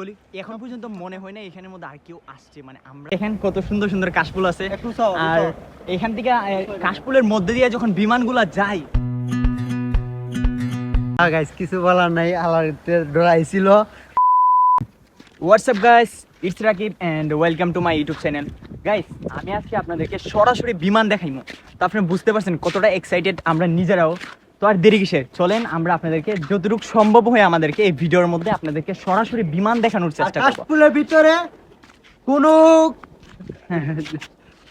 বলি এখন পর্যন্ত মনে হয় না এখানের মধ্যে আর কেউ আসছে। মানে আমরা এখানে কত সুন্দর সুন্দর কাশফুল আছে। আর এখান থেকে কাশফুলের মধ্যে দিয়ে যখন বিমানগুলা যায়। গাইস কিছু বলার নাই আলারিতে ডরাইছিল। WhatsApp guys it's Rakib and welcome to my YouTube channel guys আমি আজকে আপনাদেরকে সরাসরি বিমান দেখাইমু। তো আপনি বুঝতে পারছেন কতটা এক্সাইটেড আমরা নিজেরাও। তো আর দেরি কিসের? চলেন আমরা আপনাদেরকে যতটুকু সম্ভব হয়ে আমাদেরকে এই ভিডিওর মধ্যে আপনাদেরকে সরাসরি বিমান দেখানোর চেষ্টা করব। কাশফুলের ভিতরে কোনো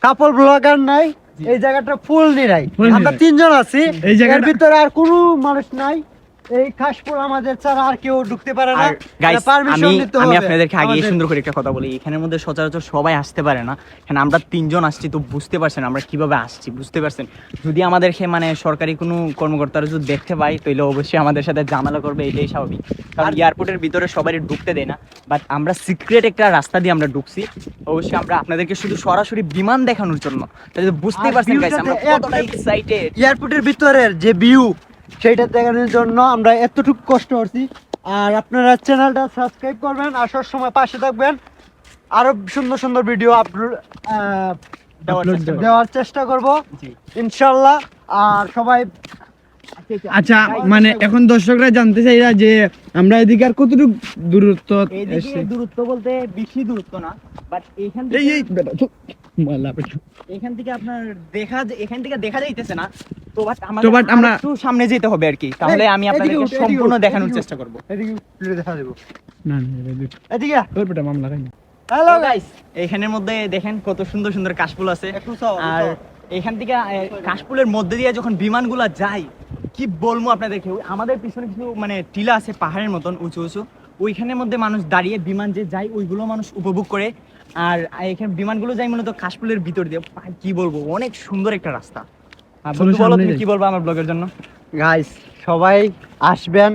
কাপল ব্লগার নাই এই জায়গাটা ফুল নিরাই। নাই আমরা তিনজন আছি এই জায়গার ভিতরে আর কোনো মানুষ নাই। এই কাশফুল আমাদের ছাড়া আর কেউ ঢুকতে পারে না। আমি আমি আপনাদেরকে আগে সুন্দর করে একটা কথা বলি। এখানের মধ্যে সচরাচর সবাই আসতে পারে না। এখানে আমরা তিনজন আসছি তো বুঝতে পারছেন আমরা কীভাবে আসছি বুঝতে পারছেন? যদি আমাদেরকে মানে সরকারি কোনো কর্মকর্তারা যদি দেখতে পাই তাহলে অবশ্যই আমাদের সাথে ঝামেলা করবে এটাই স্বাভাবিক। কারণ এয়ারপোর্টের ভিতরে সবাই ঢুকতে দেয় না। বাট আমরা সিক্রেট একটা রাস্তা দিয়ে আমরা ঢুকছি। অবশ্যই আমরা আপনাদেরকে শুধু সরাসরি বিমান দেখানোর জন্য। বুঝতেই পারছেন আমরা কতটা এক্সাইটেড এয়ারপোর্টের ভিতরের যে ভিউ সেইটা দেখানোর জন্য আমরা এতটুকু কষ্ট করছি। আর আপনারা চ্যানেলটা সাবস্ক্রাইব করবেন আসার সময় পাশে থাকবেন। আরও সুন্দর সুন্দর ভিডিও আপলোড দেওয়ার চেষ্টা করব। ইনশাল্লাহ আর সবাই আচ্ছা মানে এখন দর্শকরা জানতে চাইরা যে আমরা এদিকে আর কতটুকু দূরত্ব দূরত্ব বলতে বেশি দূরত্ব না বাট এইখান থেকে এই বেটা, থু, মালা বেটা। এখান থেকে আপনার দেখা এখান থেকে দেখা যাইতেছে না। তো বাট আমাদের আমরা- একটু সামনে যেতে হবে আর কি। তাহলে আমি আপনাদেরকে সম্পূর্ণ দেখানোর চেষ্টা করব। এদিকে দেখা দেবো। না না এদিকে। বেটা মামলা হ্যালো গাইস এখানের মধ্যে দেখেন কত সুন্দর সুন্দর কাশফুল আছে। আর এখান থেকে কাশফুলের মধ্যে দিয়ে যখন বিমানগুলা যায় কি বলব আপনাদেরকে আমাদের পিছনে কিছু মানে টিলা আছে পাহাড়ের মতন উঁচু উঁচু। ওইখানের মধ্যে মানুষ দাঁড়িয়ে বিমান যে যায় ওইগুলো মানুষ উপভোগ করে। আর এখানে বিমানগুলো যায় মূলত কাশফুলের ভিতর দিয়ে। কি বলব অনেক সুন্দর একটা রাস্তা। বলো তুমি কি বলব আমার ব্লগের জন্য? গাইস সবাই আসবেন।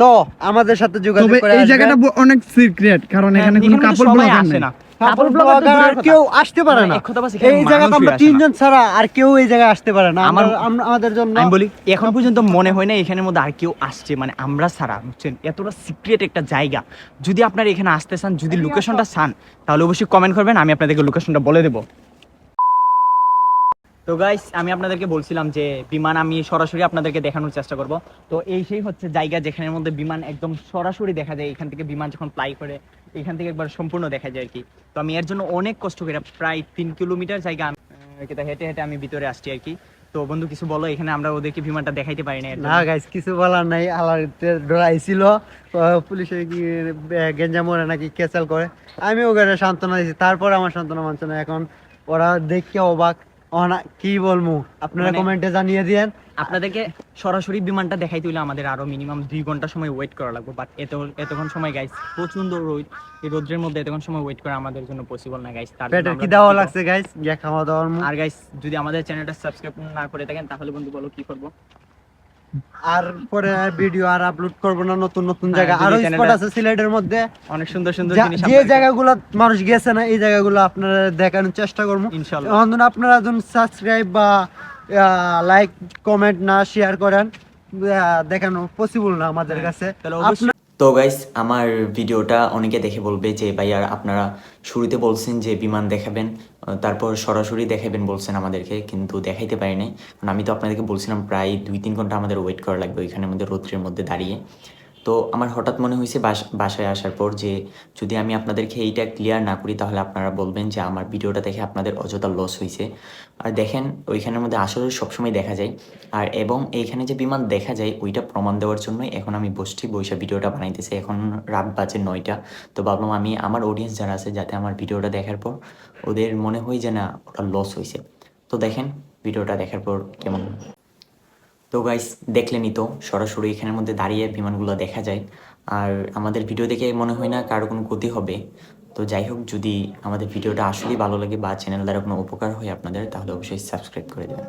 তো আমাদের সাথে যোগাযোগ করে এই জায়গাটা অনেক সিক্রেট কারণ এখানে কোনো এখানে ব্লগার নেই। কাপল ব্লগার ব্লগার আর কেউ আসতে পারে না এক কথা বাস এখানে এই জায়গাতে আমরা তিনজন ছাড়া আর কেউ এই জায়গায় আসতে পারে না। আমার- আমার আমাদের জন্য আমি বলি এখন পর্যন্ত মনে হয় না এখানের মধ্যে আর কেউ আসছে মানে আমরা ছাড়া বুঝছেন? এতটা সিক্রেট একটা জায়গা। যদি আপনারা এখানে আসতে চান যদি লোকেশনটা চান তাহলে অবশ্যই কমেন্ট করবেন আমি আপনাদেরকে লোকেশনটা বলে দেবো। তো গাইস আমি আপনাদেরকে বলছিলাম যে বিমান আমি সরাসরি আপনাদেরকে দেখানোর চেষ্টা করব। তো এই সেই হচ্ছে জায়গা যেখানের মধ্যে বিমান একদম সরাসরি দেখা যায় এখান থেকে বিমান যখন ফ্লাই করে এখান থেকে একবার সম্পূর্ণ দেখা যায় আর কি। তো আমি এর জন্য অনেক কষ্ট করে প্রায় তিন কিলোমিটার জায়গা হেঁটে হেঁটে আমি ভিতরে আসছি আর কি। তো বন্ধু কিছু বলো এখানে আমরা ওদেরকে বিমানটা দেখাইতে পারি না না গাইস কিছু বলার নাই আলারিতে ডরাইছিল পুলিশে কি আহ, গেঞ্জামরে নাকি ক্যাচাল করে। আমি ওখানে সান্ত্বনা দিয়েছি তারপর আমার সান্ত্বনা মানছে না। এখন ওরা দেখে অবাক। কি বলব আপনারা মানে- কমেন্টে জানিয়ে দিয়েন। আপনাদেরকে সরাসরি বিমানটা দেখাই তুলে আমাদের আরও মিনিমাম দুই ঘণ্টা সময় ওয়েট করা লাগবে। বাট এত এতক্ষণ সময় গাইস প্রচণ্ড রোদ। এই রোদ্রের মধ্যে এতক্ষণ সময় ওয়েট করা আমাদের জন্য পসিবল না গাইস তার পেটের কি দেওয়া লাগছে গাইস গিয়া খাওয়া দাওয়ার আর গাইস যদি আমাদের চ্যানেলটা সাবস্ক্রাইব না করে থাকেন তাহলে বন্ধু বলো কি করব? আর পরে ভিডিও আর আপলোড করব না নতুন নতুন হ্যাঁ, জায়গা। আরও স্পট আছে সিলেটের মধ্যে। অনেক সুন্দর সুন্দর জিনিস যে জায়গাগুলো মানুষ গেছে না এই জায়গাগুলো আপনারা দেখানোর চেষ্টা করব। ইনশাআল্লাহ এখন আপনারা যখন সাবস্ক্রাইব বা লাইক কমেন্ট না শেয়ার করেন দেখানো পসিবল না আমাদের হ্যাঁ, কাছে। তো গাইস আমার ভিডিওটা অনেকে দেখে বলবে যে ভাই আর আপনারা শুরুতে বলছেন যে বিমান দেখাবেন তারপর সরাসরি দেখাবেন বলছেন আমাদেরকে, কিন্তু দেখাইতে পারিনি কারণ আমি তো আপনাদেরকে বলছিলাম প্রায় দুই তিন ঘণ্টা আমাদের ওয়েট করা লাগবে ওইখানের মধ্যে, রৌদ্রের মধ্যে দাঁড়িয়ে। তো আমার হঠাৎ মনে হয়েছে বাস- বাসায় আসার পর যে যদি আমি আপনাদেরকে এইটা ক্লিয়ার না করি, তাহলে আপনারা বলবেন যে আমার ভিডিওটা দেখে আপনাদের অযথা লস হয়েছে। আর দেখেন, ওইখানের মধ্যে আসলে সবসময় দেখা যায়। আর এবং এইখানে যে বিমান দেখা যায়, ওইটা প্রমাণ দেওয়ার জন্যই এখন আমি বসছি বৈশা ভিডিওটা বানাইতেছি। এখন রাত বাজে নয়টা। তো ভাবলাম আমি, আমার অডিয়েন্স যারা আছে, যাতে আমার ভিডিওটা দেখার পর ওদের মনে হয় যে না, ওটা লস হয়েছে। তো দেখেন, ভিডিওটা দেখার পর কেমন? তো গাইস দেখলেনই তো, সরাসরি এখানের মধ্যে দাঁড়িয়ে বিমানগুলো দেখা যায়। আর আমাদের ভিডিও দেখে মনে হয় না কারও কোনো ক্ষতি হবে। তো যাই হোক, যদি আমাদের ভিডিওটা আসলেই ভালো লাগে বা চ্যানেল দ্বারা কোনো উপকার হয় আপনাদের, তাহলে অবশ্যই সাবস্ক্রাইব করে দেবেন।